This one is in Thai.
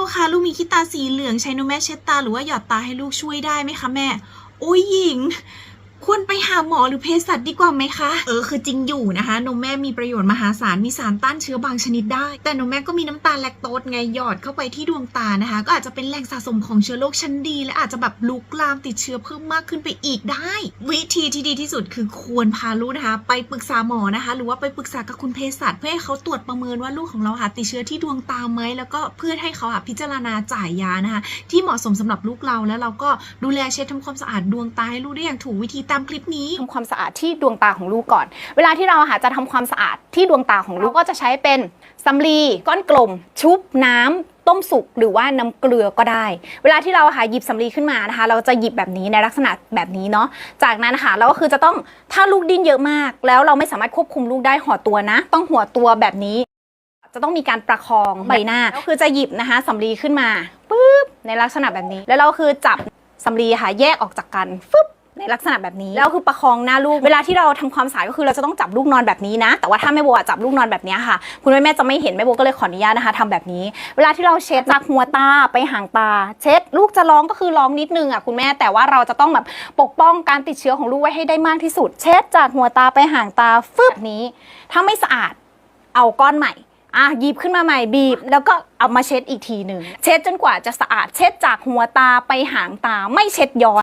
พ่อคะลูกมีขี้ตาสีเหลืองใช้นมแม่เช็ดตาหรือว่าหยอดตาให้ลูกช่วยได้ไหมคะแม่ โอ้ยหญิง ควรไปหาหมอหรือเภสัชดีกว่าไหมคะ เออคือจริงอยู่นะคะ นมแม่มีประโยชน์มหาศาล มีสารต้านเชื้อบางชนิดได้ แต่นมแม่ก็มีน้ำตาลแลคโตสไงหยอดเข้าไปที่ดวงตานะคะ ก็อาจจะเป็นแหล่งสะสมของเชื้อโรคชั้นดี และอาจจะแบบลุกลามติดเชื้อเพิ่มมากขึ้นไปอีกได้ วิธีที่ดีที่สุดคือควรพาลูกนะคะ ไปปรึกษาหมอนะคะ หรือว่าไปปรึกษากับคุณเภสัชเพื่อให้เขาตรวจประเมินว่าลูกของเราค่ะติดเชื้อที่ดวงตาไหมแล้วก็เพื่อให้เขาพิจารณาจ่ายยานะคะ ที่เหมาะสมสำหรับลูกเราแล้วเราก็ดูแลเช็ดทำความสะอาดดวงตาให้ลูกได้อย่างถูกวิธีตามคลิปนี้ทำความสะอาดที่ดวงตาของลูกก่อน เวลาที่เราหาจะทำความสะอาดที่ดวงตาของลูกก็จะใช้เป็นสำลีก้อนกลม ชุบน้ำต้มสุกหรือว่าน้ำเกลือก็ได้ เวลาที่เราหาหยิบสำลีขึ้นมานะคะ เราจะหยิบแบบนี้ในลักษณะแบบนี้เนาะ จากนั้นนะคะเราก็คือจะต้องถ้าลูกดิ้นเยอะมาก แล้วเราไม่สามารถควบคุมลูกได้ห่อตัวนะ ต้องหัวตัวแบบนี้ จะต้องมีการประคองใบหน้าก็คือจะหยิบนะคะสำลีขึ้นมาปุ๊บในลักษณะแบบนี้ แล้วเราคือจับสำลีค่ะแยกออกจากกันฟึบ ในลักษณะแบบนี้แล้วคือประคองหน้าลูกเวลาที่เราทำความสะอาดก็คือเราจะต้องจับลูกนอนแบบนี้นะ แต่ว่าถ้าแม่โบอะจับลูกนอนแบบนี้ค่ะ คุณแม่แม่จะไม่เห็นแม่โบก็เลยขออนุญาตนะคะทำแบบนี้ เวลาที่เราเช็ดจากหัวตาไปหางตา เช็ดลูกจะร้องก็คือร้องนิดนึงอะคุณแม่แต่ว่าเราจะต้องแบบปกป้องการติดเชื้อของลูกไว้ให้ได้มากที่สุด เช็ดจากหัวตาไปหางตาฟึบนี้ ถ้าไม่สะอาดเอาก้อนใหม่อะหยิบขึ้นมาใหม่บีบ แล้วก็เอามาเช็ดอีกทีหนึ่งเช็ดจนกว่าจะสะอาดเช็ดจากหัวตาไปหางตาไม่เช็ดย้อน